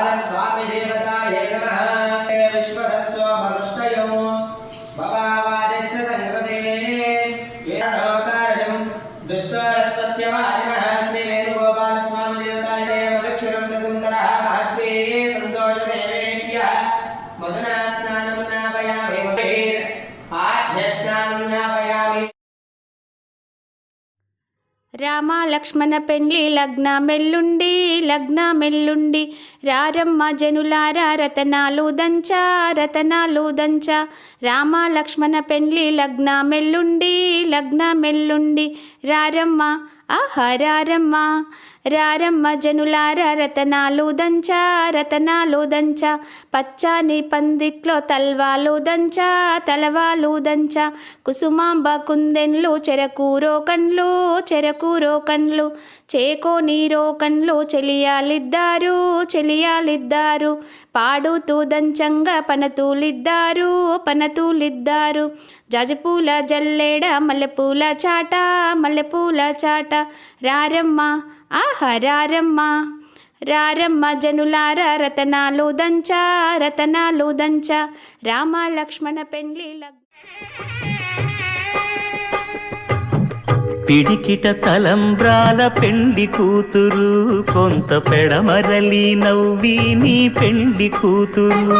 गोपालस्वामि రామ లక్ష్మణ పెండ్లి లగ్న మెల్లుండి లగ్న మెల్లుండి రారమ్మ జనులారా రతనాలు దంచ రతనాలు దంచ. రామ లక్ష్మణ పెండ్లి లగ్న మెల్లుండి లగ్న మెల్లుండి రారమ్మ ఆహా రారమ్మ. రారమ్మ జనులారా రతనాలు దంచ రతనాలు దంచ. పచ్చాని పందిట్లో తల్వాలు దంచ తలవాలు దంచ. కుసుమాంబ కుందెన్లు చెరకూరో కండ్లు చెరకూరో కండ్లు. చేకో నీరో కండ్లు చెలియాలిద్దారు చెలియాలిద్దారు. పాడుతూ దంచంగా పనతూలిద్దారు పనతూలిద్దారు. జాజపూల జల్లెడ మల్లెపూల చాట మల్లెపూల చాట. రారమ్మ ఆహా రారమ్మ. రారమ్మ జనులార రతనాలు దంచ రతనాలు దంచ. రామ లక్ష్మణ పెండ్లి పిడికిట తలంబ్రాల పెండి కూతురు కొంత పెడమరలి నవ్వి నీ పెండి కూతురు.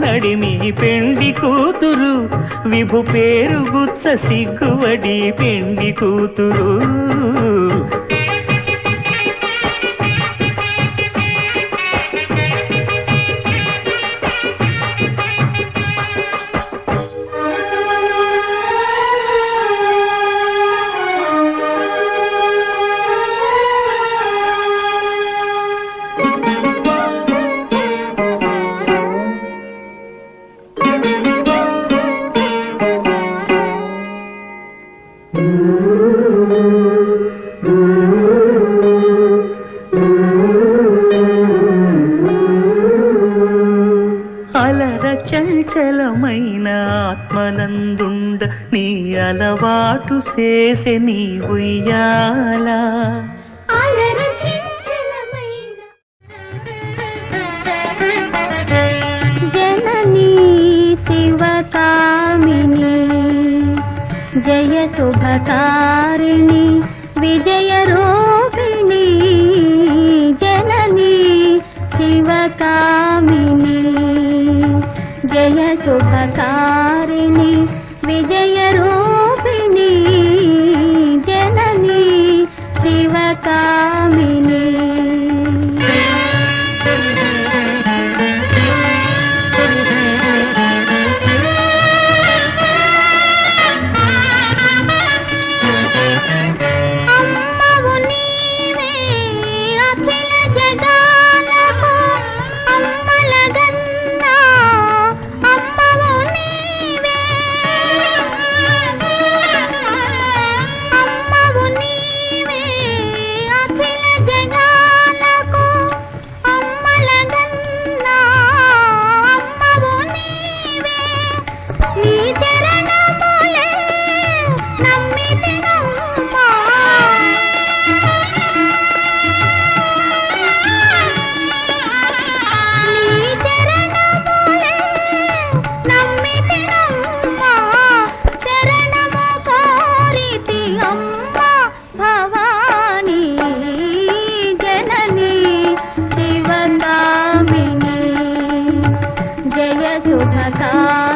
నడిమి పెండి కూతురు. విభు పేరు గుత్స సిగ్గువడి పెండి కూతురు. చలమైన ఆత్మనందుండ నీ అలవాటు చేసే నీ ఉయ్యాలా జననీ శివకామిని జయ శుభకారిణి విజయ రూపిణి జననీ శివకామిని తారిణి విజయ రూపిణి జననీ శివకామిని. శుభకారిణి విజయ రూపిణి